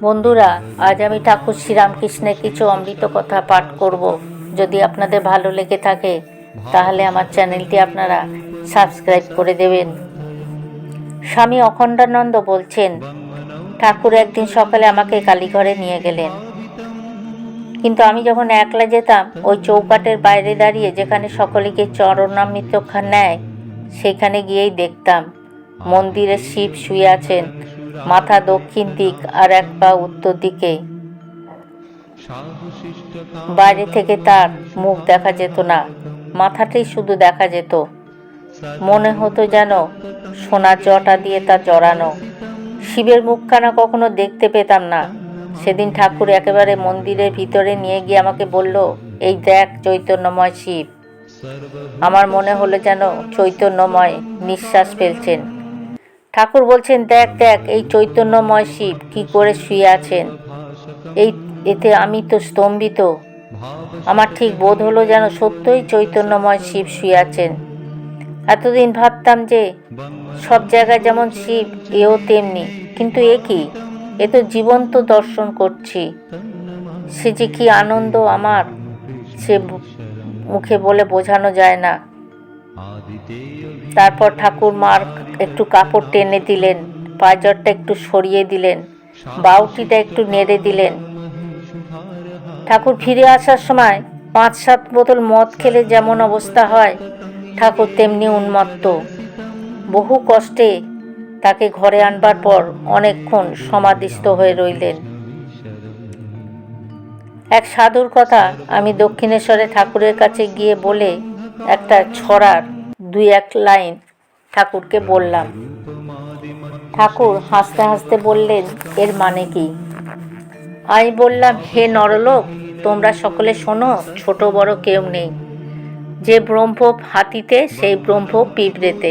বন্ধুরা, আজ আমি ঠাকুর শ্রীরামকৃষ্ণের কিছু অমৃত কথা পাঠ করব। যদি আপনাদের ভালো লেগে থাকে, তাহলে আমার চ্যানেলটি আপনারা সাবস্ক্রাইব করে দেবেন। স্বামী অখণ্ডানন্দ বলছেন, ঠাকুর একদিন সকালে আমাকে কালীঘরে নিয়ে গেলেন। কিন্তু আমি যখন একলা যেতাম, ওই চৌকাটের বাইরে দাঁড়িয়ে যেখানে সকলেকে চরণামৃত নেয়, সেখানে গিয়েই দেখতাম। মন্দিরে শিব শুয়ে আছেন। মাথা দক্ষিণ দিক আর এক পা উত্তর দিকে। বাইরে থেকে তার মুখ দেখা যেত না মাথাটাই শুধু দেখা যেত। মনে হতো যেন সোনার জটা দিয়ে তা জড়ানো। শিবের মুখখানা কখনো দেখতে পেতাম না। সেদিন ঠাকুর একেবারে মন্দিরের ভিতরে নিয়ে গিয়ে আমাকে বলল, এই দেখ চৈতন্যময় শিব। আমার মনে হলো যেন চৈতন্যময় নিঃশ্বাস ফেলছেন। ঠাকুর বলছেন, দেখ দেখ, এই চৈতন্যময় শিব কি করে শুয়ে আছেন। এই, এতে আমি তো স্তম্ভিত। আমার ঠিক বোধ হলো যেন সত্যই চৈতন্যময় শিব শুয়ে আছেন। এতদিন ভাবতাম যে সব জায়গায় যেমন শিব, এও তেমনি। কিন্তু এ কি? এ তো জীবন্ত দর্শন করছি। সে যে কি আনন্দ আমার, সে মুখে বলে বোঝানো যায় না। তারপর ঠাকুর মার একটু কাপড় টেনে দিলেন, পাঁজরটা একটু সরিয়ে দিলেন, বাউটিটা একটু নেড়ে দিলেন। ঠাকুর ফিরে আসার সময় পাঁচ সাত বোতল মদ খেলে যেমন অবস্থা হয়, ঠাকুর তেমনি উন্মত্ত। বহু কষ্টে তাকে ঘরে আনবার পর অনেকক্ষণ সমাধিস্থ হয়ে রইলেন। এক সাধুর কথা আমি দক্ষিণেশ্বরে ঠাকুরের কাছে গিয়ে বলে একটা ছড়ার দুই এক লাইন ঠাকুরকে বললাম, ঠাকুর হাসতে হাসতে বললেন, এর মানে কি? আমি বললাম, হে নরলোক, তোমরা সকলে শোনো, ছোট বড় কেউ নেই। যে ব্রহ্ম হাতিতে, সেই ব্রহ্ম পিঁপড়েতে।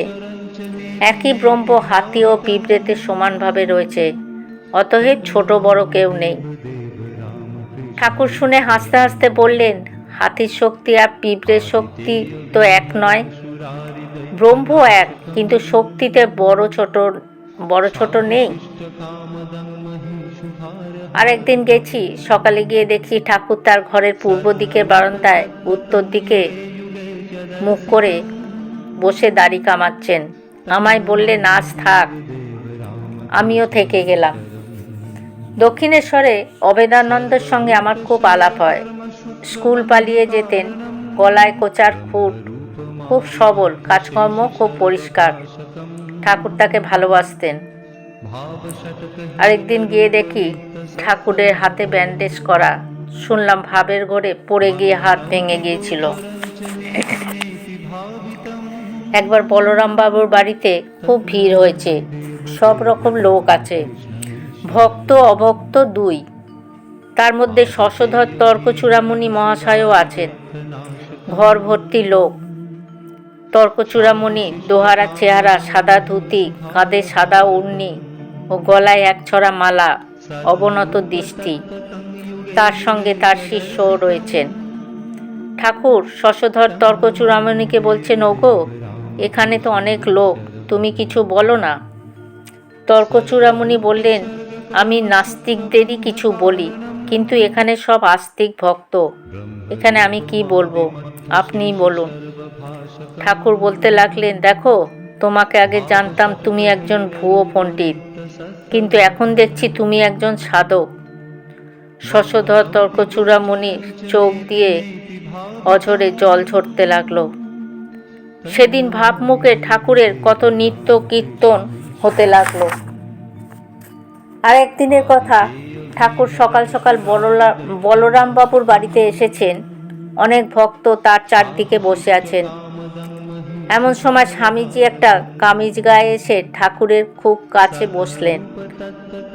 একই ব্রহ্ম হাতি ও পিঁপড়েতে সমানভাবে রয়েছে, অতএব ছোট বড় কেউ নেই। ঠাকুর শুনে হাসতে হাসতে বললেন হাতির শক্তি আর পিঁপড়ের শক্তি তো এক নয়। ব্রহ্ম এক, কিন্তু শক্তিতে বড় ছোট বড় ছোট নেই। আরেকদিন গেছি, সকালে গিয়ে দেখি ঠাকুর তার ঘরের পূর্ব দিকের বারান্দায়, উত্তর দিকে মুখ করে বসে দাড়ি কামাচ্ছেন। আমায় বললে, নাচ থাক, আমিও থেকে গেলাম। দক্ষিণেশ্বরে অবেদানন্দের সঙ্গে আমার খুব আলাপ হয়। স্কুল পালিয়ে যেতেন। গলায় কোচার খুঁট। খুব সবল, কাজকর্ম খুব পরিষ্কার। ঠাকুর তাকে ভালোবাসতেন। আরেকদিন গিয়ে দেখি ঠাকুরের হাতে ব্যান্ডেজ করা, শুনলাম ভাবের ঘরে পড়ে গিয়ে হাত ভেঙে গিয়েছিল। একবার বলরাম বাবুর বাড়িতে খুব ভিড় হয়েছে। সব রকম লোক আছে। ভক্ত, অভক্ত দুই। তার মধ্যে শশধর তর্কচূড়ামণি মহাশয়ও আছেন। ঘর ভর্তি লোক। তর্কচূড়ামণি দোহারা চেহারা, সাদা ধুতি, কাঁধে সাদা উড়নি ও গলায় এক ছড়া মালা, অবনত দৃষ্টি। তার সঙ্গে তার শিষ্যও রয়েছেন। ঠাকুর, শশধর তর্কচূড়ামণিকে বলছেন, ওগো, এখানে তো অনেক লোক, তুমি কিছু বলো না? তর্কচূড়ামণি বললেন, আমি নাস্তিকদেরই কিছু বলি। কিন্তু এখানে সব আস্তিক ভক্ত। এখানে আমি কি বলব? আপনিই বলুন। ঠাকুর বলতে লাগলেন, দেখো, তোমাকে আগে জানতাম তুমি একজন ভুয়ো পণ্ডিত, কিন্তু এখন দেখছি তুমি একজন সাধক। শশধর তর্কচূড়ামণির চোখ দিয়ে অঝরে জল ঝরতে লাগল। সেদিন ভাবমুখে ঠাকুরের কত নিত্য কীর্তন হতে লাগল। আর একদিনের কথা ঠাকুর সকাল সকাল বলরা বলরাম বাবুর বাড়িতে এসেছেন। অনেক ভক্ত তার চারদিকে বসে আছেন। এমন সময় স্বামীজি একটা কামিজ গায়ে এসে ঠাকুরের খুব কাছে বসলেন।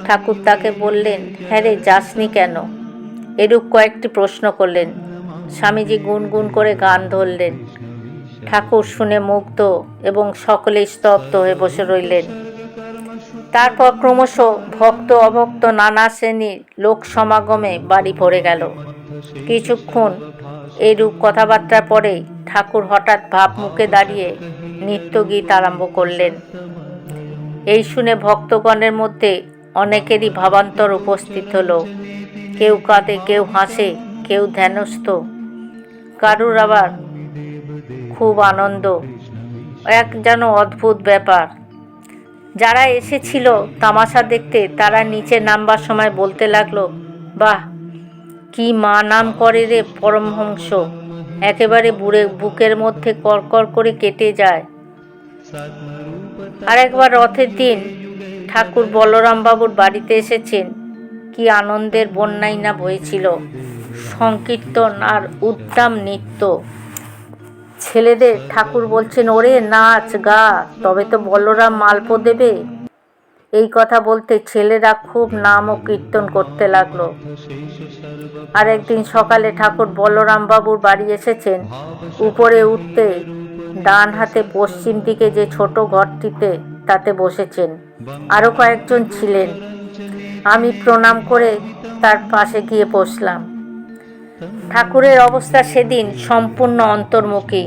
ঠাকুর তাকে বললেন হ্যাঁ রে, যাসনি কেন? এরূপ কয়েকটি প্রশ্ন করলেন। স্বামীজি গুনগুন করে গান ধরলেন। ঠাকুর শুনে মুগ্ধ এবং সকলে স্তব্ধ হয়ে বসে রইলেন। তারপর ক্রমশ ভক্ত অভক্ত নানা শ্রেণির লোক সমাগমে বাড়ি পড়ে গেল। কিছুক্ষণ এরূপ কথাবার্তার পরে ঠাকুর হঠাৎ ভাব মুখে দাঁড়িয়ে নৃত্যগীত আরম্ভ করলেন। এই শুনে ভক্তগণের মধ্যে অনেকেরই ভাবান্তর উপস্থিত হলো। কেউ কাঁদে, কেউ হাসে, কেউ ধ্যানস্থ। কারুর আবার খুব আনন্দ। এক যেন অদ্ভুত ব্যাপার। যারা এসেছিল তামাশা দেখতে, তারা নিচে নামবার সময় বলতে লাগল, বাহ, কি মা নাম করে রে পরমহংস। একেবারে বুড়ে, বুকের মধ্যে কড়কড় করে কেটে যায়। আরেকবার রথের দিন ঠাকুর বলরাম বাবুর বাড়িতে এসেছেন। কি আনন্দের বন্যাই না বইছিল। সংকীর্তন আর উদ্দাম নৃত্য। ছেলেদের ঠাকুর বলছেন, ওরে নাচ, গা, তবে তো বলরাম মালপো দেবে। এই কথা বলতে ছেলেরা খুব নাম ও কীর্তন করতে লাগল। আর একদিন সকালে ঠাকুর বলরাম বাবুর বাড়ি এসেছেন। উপরে উঠতে ডান হাতে পশ্চিম দিকে যে ছোট ঘরটিতে তাতে বসেছেন। আরও কয়েকজন ছিলেন। আমি প্রণাম করে তার পাশে গিয়ে বসলাম। ঠাকুরের অবস্থা সেদিন সম্পূর্ণ অন্তর্মুখী।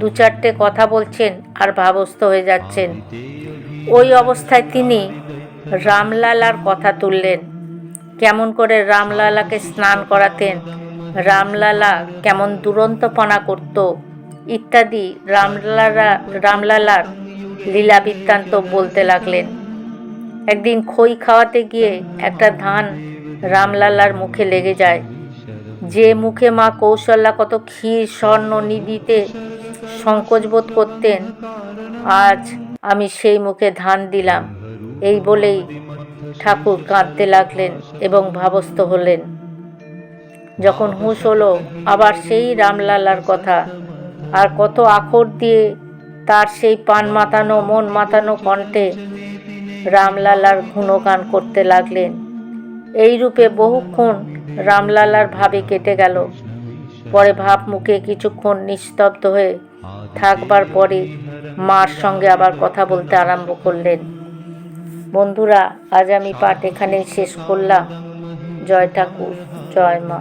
দু চারটে কথা বলছেন আর ভাবস্থ হয়ে যাচ্ছেন। ওই অবস্থায় তিনি রামলালার কথা তুললেন। কেমন করে রামলালাকে স্নান করাতেন, রামলালা কেমন দুরন্তপনা করত, ইত্যাদি রামলালা, রামলালার লীলা বৃত্তান্ত বলতে লাগলেন। একদিন খই খাওয়াতে গিয়ে একটা ধান রামলালার মুখে লেগে যায়। যে মুখে মা কৌশল্যা কত ক্ষীর, স্বর্ণ নিদিতে সংকোচ বোধ করতেন, আজ আমি সেই মুখে ধান দিলাম। এই বলেই ঠাকুর কাঁদতে লাগলেন এবং ভাবস্থ হলেন। যখন হুঁশ হলো, আবার সেই রামলালার কথা। আর কত আখর দিয়ে তার সেই পান মাতানো, মন মাতানো কণ্ঠে রামলালার গুণগান করতে লাগলেন। এই রূপে বহুক্ষণ রামলালার ভাবে কেটে গেল। পরে ভাব মুখে কিছুক্ষণ নিস্তব্ধ হয়ে থাকবার পরে মার সঙ্গে আবার কথা বলতে আরম্ভ করলেন। বন্ধুরা, আজ আমি পাঠ এখানেই শেষ করলাম। জয় ঠাকুর, জয় মা।